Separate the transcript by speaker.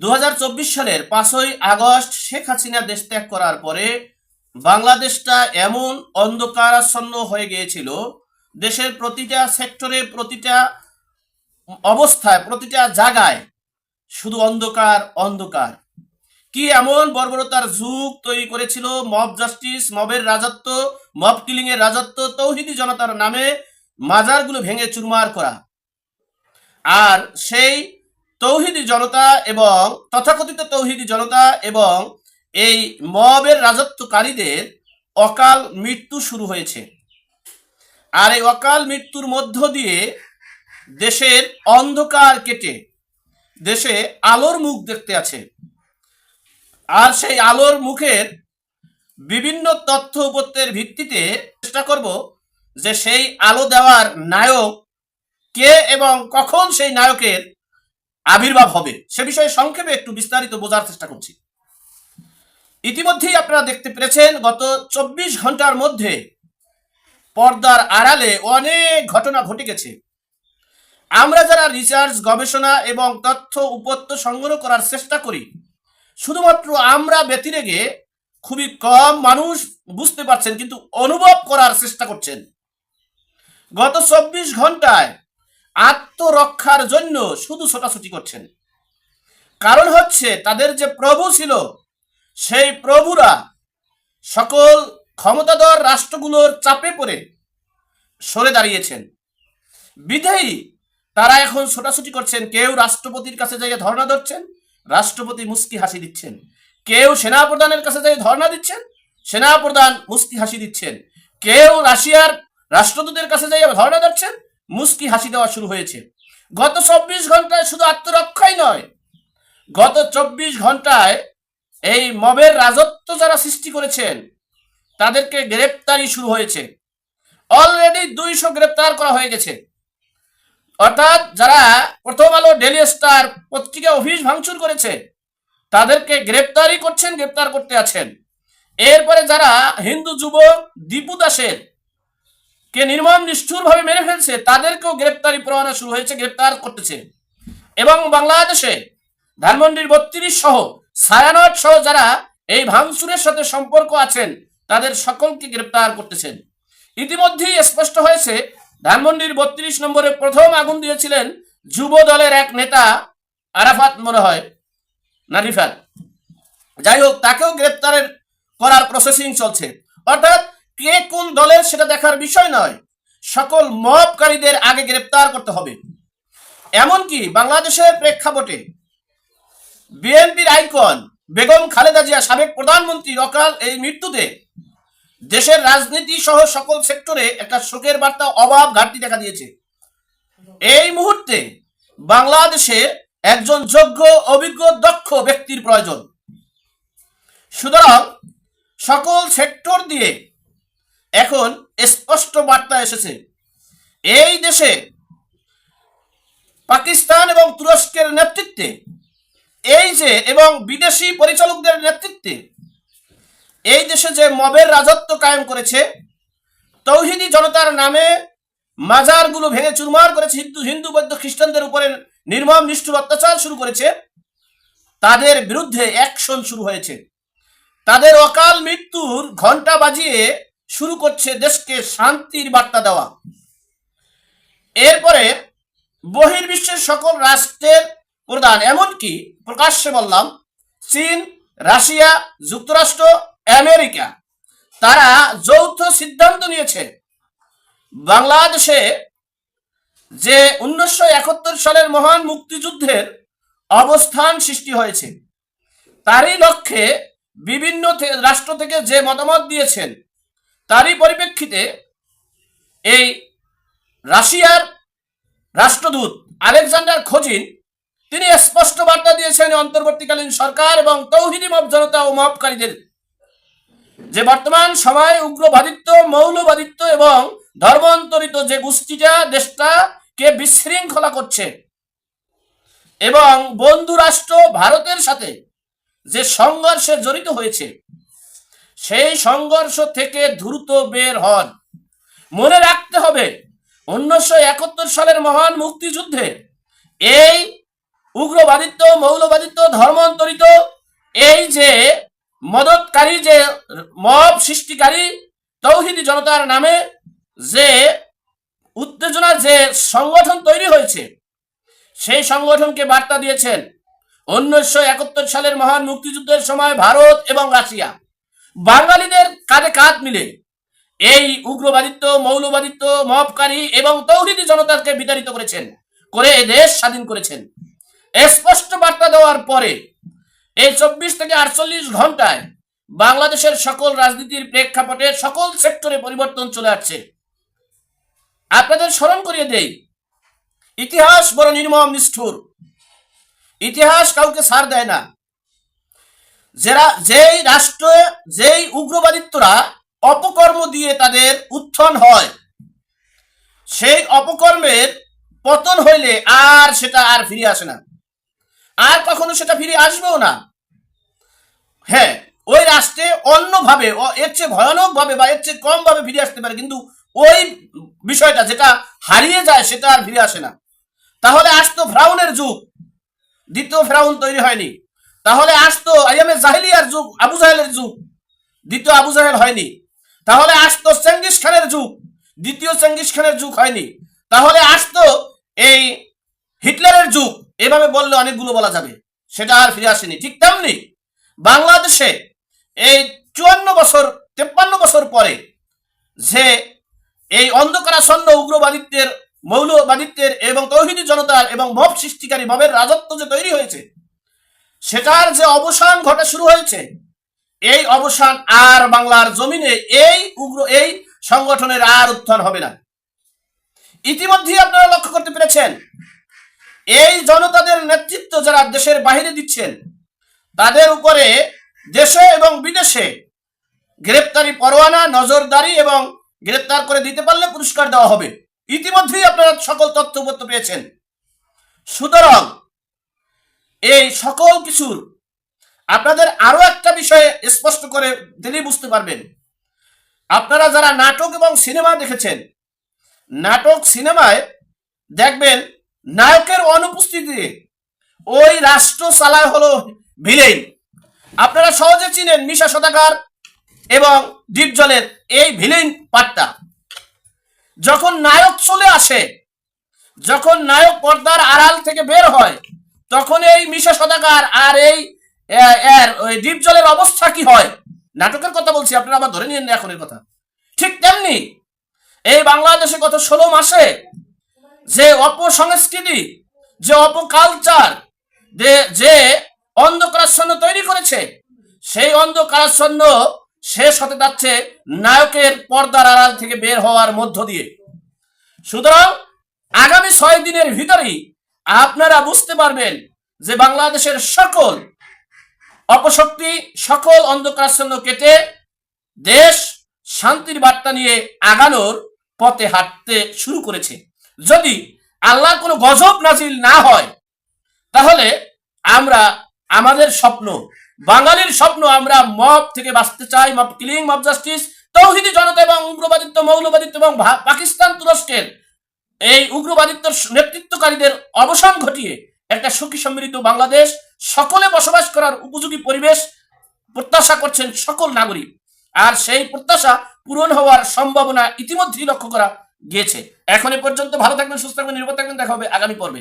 Speaker 1: দু হাজার চব্বিশ সালের পাঁচই আগস্ট শেখ হাসিনা দেশ ত্যাগ করার পরে বাংলাদেশটা এমন অন্ধকারাচ্ছন্ন হয়ে গিয়েছিল, দেশের প্রতিটা সেক্টরে, প্রতিটা অবস্থায়, প্রতিটা জায়গায় শুধু অন্ধকার অন্ধকার। কি এমন বর্বরতার যুগ তৈরি করেছিল, মব জাস্টিস, মবের রাজত্ব, মব কিলিং এর রাজত্ব, তৌহিদি জনতার নামে মাজারগুলো ভেঙে চুরমার করা। আর সেই তৌহিদি জনতা এবং তথাকথিত তৌহিদি জনতা এবং এই মবের রাজত্বকারীদের অকাল মৃত্যু শুরু হয়েছে। আর এই অকাল মৃত্যুর মধ্য দিয়ে দেশের অন্ধকার কেটে দেশে আলোর মুখ দেখতে আছে। আর সেই আলোর মুখের বিভিন্ন তথ্য উপত্যের ভিত্তিতে চেষ্টা করব যে সেই আলো দেওয়ার নায়ক কে এবং কখন সেই নায়কের আবির্ভাব হবে। সে বিষয়ে সংক্ষেপে একটু বিস্তারিত বোঝার চেষ্টা করছি। ইতিমধ্যেই আপনারা দেখতে পেরেছেন, গত চব্বিশ ঘণ্টার মধ্যে পর্দার আড়ালে অনেক ঘটনা ঘটে গেছে। আমরা যারা রিসার্চ গবেষণা এবং তথ্য উপত্য সংগ্রহ করার চেষ্টা করি, শুধুমাত্র আমরা ব্যতিরেগে খুবই কম মানুষ বুঝতে পারছেন, কিন্তু অনুভব করার চেষ্টা করছেন। গত চব্বিশ ঘন্টায় আত্মরক্ষার জন্য শুধু ছোটাছুটি করছেন। কারণ হচ্ছে তাদের যে প্রভু ছিল, সেই প্রভুরা সকল ক্ষমতাধর রাষ্ট্রগুলোর চাপে পড়ে সরে দাঁড়িয়েছেন। বিধেয়ী, তারা এখন ছোটাছুটি করছেন। কেউ রাষ্ট্রপতির কাছে যাইয়ে ধর্ণা ধরছেন, রাষ্ট্রপতি মুস্কি হাসি দিচ্ছেন। কেউ সেনাপ্রধানের কাছে যাই ধর্ণা দিচ্ছেন, সেনাপ্রধান মুস্কি হাসি দিচ্ছেন। কেউ রাশিয়ার রাষ্ট্রদূতের কাছে যাই ধর্ণা ধরছেন মুস্কি হাসি দেওয়া শুরু হয়েছে। গত চব্বিশ ঘন্টায় শুধু আত্মরক্ষাই নয়, গত চব্বিশ ঘন্টায় এই মবের রাজত্ব যারা সৃষ্টি করেছেন, তাদেরকে গ্রেপ্তারি শুরু হয়েছে। অলরেডি দুইশো গ্রেপ্তার করা হয়ে গেছে। অর্থাৎ যারা প্রথম আলো ডেলি স্টার পত্রিকা অফিস ভাঙচুর করেছে, তাদেরকে গ্রেপ্তারি করছেন, গ্রেপ্তার করতে আছেন। এরপরে যারা হিন্দু যুবক দীপু দাসের কে নির্মম নিষ্ঠুরভাবে মেরে ফেলছে, তাদেরকেও গ্রেপ্তারি পরোয়ানা শুরু হয়েছে, গ্রেপ্তার করতেছে। এবং বাংলাদেশে ধানমন্ডির বত্রিশ সহ ছায়ানট সহ যারা এই ভাঙচুরের সাথে সম্পর্ক আছেন, তাদের সকলকে গ্রেপ্তার করতেছেন। ইতিমধ্যেই স্পষ্ট হয়েছে, ধানমন্ডির বত্রিশ নম্বরে প্রথম আগুন দিয়েছিলেন যুব দলের এক নেতা আরাফাত মনে হয় না রিফাত যাই হোক, তাকেও গ্রেপ্তারের করার প্রসেসিং চলছে। অর্থাৎ কে কোন দলের সেটা দেখার বিষয় নয়। সকল মবকারীদের আগে গ্রেপ্তার করতে হবে। এমনকি বাংলাদেশের প্রেক্ষাপটে বিএনপির আইকন বেগম খালেদা জিয়া, সাবেক প্রধানমন্ত্রী অকাল এই মৃত্যুতে দেশের রাজনীতি সহ সকল সেক্টরে একটা শোকের বার্তা অভাব ঘাটতি দেখা দিয়েছে। এই মুহূর্তে বাংলাদেশে একজন যোগ্য, অভিজ্ঞ, দক্ষ ব্যক্তির প্রয়োজন। সুতরাং সকল সেক্টর দিয়ে এখন স্পষ্ট বার্তা এসেছে। এই দেশে পাকিস্তান এবং তুরস্কের নেতৃত্বে, এই যে এবং বিদেশি পরিচালকদের নেতৃত্বে, এই দেশে যে মবের রাজত্ব কায়েম করেছে, তৌহিদি জনতার নামে মাজারগুলো ভেঙে চুরমার করেছে হিন্দু হিন্দু, বৌদ্ধ খ্রিস্টানদের উপরে নির্মম, নিষ্ঠুর অত্যাচার শুরু করেছে, তাদের বিরুদ্ধে অ্যাকশন শুরু হয়েছে। তাদের অকাল মৃত্যুর ঘণ্টা বাজিয়ে শুরু করছে দেশকে শান্তির বার্তা দেওয়া। এরপরে বহির্বিশ্বের সকল রাষ্ট্রের প্রধান, এমনকি প্রকাশ্যে বললাম, চীন, রাশিয়া, যুক্তরাষ্ট্র, আমেরিকা, তারা যৌথ সিদ্ধান্ত নিয়েছে। বাংলাদেশে যে উনিশশো একাত্তর সালের মহান মুক্তিযুদ্ধের অবস্থান সৃষ্টি হয়েছে, তারই লক্ষ্যে বিভিন্ন রাষ্ট্র থেকে যে মতামত দিয়েছেন তারই পরিপ্রেক্ষিতে এই রাশিয়ার রাষ্ট্রদূত আলেকজান্ডার খোজিন, তিনি স্পষ্ট বার্তা দিয়েছেন অন্তর্বর্তীকালীন সরকার এবং তৌহিদি মব জনতা ও মবকারীদের। যে বর্তমান সময় উগ্রবাদিত্ব, মৌলবাদিত্ব এবং ধর্মান্তরিত যে গোষ্ঠীটা, দেশটাকে বিশৃঙ্খলা করছে এবং বন্ধু রাষ্ট্র ভারতের সাথে যে সংঘর্ষে জড়িত হয়েছে সেই সংঘর্ষ থেকে দ্রুত বের হন। মনে রাখতে হবে, উনিশশো একাত্তর সালের মহান মুক্তিযুদ্ধে এই উগ্রবাদিত্ব, মৌলবাদিত্ব, ধর্মান্তরিত, এই যে মদতকারী, যে মব সৃষ্টিকারী তৌহিদি জনতার নামে যে উত্তেজনা, যে সংগঠন তৈরি হয়েছে, সেই সংগঠনকে বার্তা দিয়েছেন উনিশশো একাত্তর সালের মহান মুক্তিযুদ্ধের সময় ভারত এবং রাশিয়া। বাঙালিদের কাঁধে কাঁধ মিলে এই উগ্রবাদিত্ব, মৌলবাদিত্ব মবকারী এবং তৌহিদি জনতাকে বিতাড়িত করেছেন, করে দেশ স্বাধীন করেছেন। স্পষ্ট বার্তা দেওয়ার পরে এই চব্বিশ থেকে আটচল্লিশ ঘন্টায় বাংলাদেশের সকল রাজনীতির প্রেক্ষাপটে সকল সেক্টরে পরিবর্তন চলে আসছে। আপনাদের স্মরণ করিয়ে দেই, ইতিহাস বড় নির্মম নিষ্ঠুর। ইতিহাস কাউকে সার দেয় না। যারা, যেই রাষ্ট্র যেই উগ্রবাদিত্বরা অপকর্ম দিয়ে তাদের উত্থান হয়, সেই অপকর্মের পতন হইলে আর সেটা আর ফিরে আসে না। আর কখনো সেটা ফিরে আসবেও না। হ্যাঁ ওই রাষ্ট্রে অন্যভাবে এর চেয়ে ভয়ানক ভাবে বা এর চেয়ে কম ভাবে ফিরে আসতে পারে, কিন্তু ওই বিষয়টা যেটা হারিয়ে যায়, সেটা আর ফিরে আসে না। তাহলে আসতো ফ্রাউনের যুগ, দ্বিতীয় ফ্রাউন তৈরি হয়নি। তাহলে আসতো আইএমএ জাহেলিয়ার যুগ, আবু জাহেলের যুগ। দ্বিতীয় আবু জাহেল হয়নি। তাহলে আসতো চেঙ্গিস খানের যুগ, দ্বিতীয় চেঙ্গিস খানের যুগ হয়নি। তাহলে আসতো এই হিটলারের যুগ, এভাবে বললে অনেকগুলো বলা যাবে, সেটা আর ফিরে আসেনি। ঠিক তেমনি বাংলাদেশে এই চুয়ান্ন বছর, তেপ্পান্ন বছর পরে যে এই অন্ধকারাচ্ছন্ন উগ্রবাদিত্বের, মৌলবাদিত্বের এবং তৌহিদি জনতার এবং মব সৃষ্টিকারী মবের রাজত্ব যে তৈরি হয়েছে সেটার যে অবসান ঘটা শুরু হয়েছে, এই অবসান আর বাংলার জমিনে এই উগ্র, এই সংগঠনের আর উত্থান হবে না। ইতিমধ্যে আপনারা লক্ষ্য করতে পেরেছেন, এই জনতাদের নেতৃত্ব যারা দেশের বাহিরে দিচ্ছেন, তাদের উপরে দেশে এবং বিদেশে গ্রেপ্তারি পরোয়ানা, নজরদারি এবং গ্রেপ্তার করে দিতে পারলে পুরস্কার দেওয়া হবে। ইতিমধ্যেই আপনারা সকল তথ্য পেয়েছেন। সুতরাং এই সকল কিছুর। আপনাদের আরও একটা বিষয়ে স্পষ্ট করে দিলেই বুঝতে পারবেন। আপনারা যারা নাটক এবং সিনেমা দেখেছেন, নাটক সিনেমায় দেখবেন নায়কের অনুপস্থিতিতে ওই রাষ্ট্র চালায় হলো ভিলেন। আপনারা সহজে চিনেন মিশা সদাকার এবং ডিপজলের এই ভিলেন পার্টটা। যখন নায়ক চলে আসে, যখন নায়ক পর্দার আড়াল থেকে বের হয় তখন এই মিশা সদাকার আর এই এর ওই ডিপজলের অবস্থা কি হয়? নাটকের কথা বলছি, আপনারা আবার ধরে নিয়েন না এখন কথা। ঠিক তেমনি এই বাংলাদেশে গত ষোলো মাসে যে অপসংস্কৃতি, যে অপকালচার যে অন্ধকারাচ্ছন্ন তৈরি করেছে, সেই অন্ধকারাচ্ছন্ন শেষ হতে যাচ্ছে নায়কের পর্দার আড়াল থেকে বের হওয়ার মধ্য দিয়ে। সুতরাং আগামী ছয় দিনের ভিতরেই আপনারা বুঝতে পারবেন যে বাংলাদেশের সকল অপশক্তি, সকল অন্ধকারাচ্ছন্ন কেটে দেশ শান্তির বার্তা নিয়ে আগানোর পথে হাঁটতে শুরু করেছে। যদি আল্লাহ কোনো গজব নাজিল না হয়, তাহলে আমরা, আমাদের স্বপ্ন, বাঙালির স্বপ্ন আমরা মব থেকে বাঁচতে চাই। মব কিলিং, মব জাস্টিস, তৌহিদি জনতা এবং উগ্রবাদিত্ব, মৌলবাদিত্ব এবং পাকিস্তান তুরস্কের এই উগ্রবাদিত্ব নেতৃত্বকারীদের অবসান ঘটিয়ে একটা সুখী সমৃদ্ধ বাংলাদেশ, সকলে বসবাস করার উপযোগী পরিবেশ প্রত্যাশা করছেন সকল নাগরিক। আর সেই প্রত্যাশা পূরণ হওয়ার সম্ভাবনা ইতিমধ্যেই লক্ষ্য করা গিয়েছে। এখন এ পর্যন্ত ভালো থাকবেন, সুস্থ থাকবেন, নিরাপদ থাকবেন, দেখা হবে আগামী পর্বে।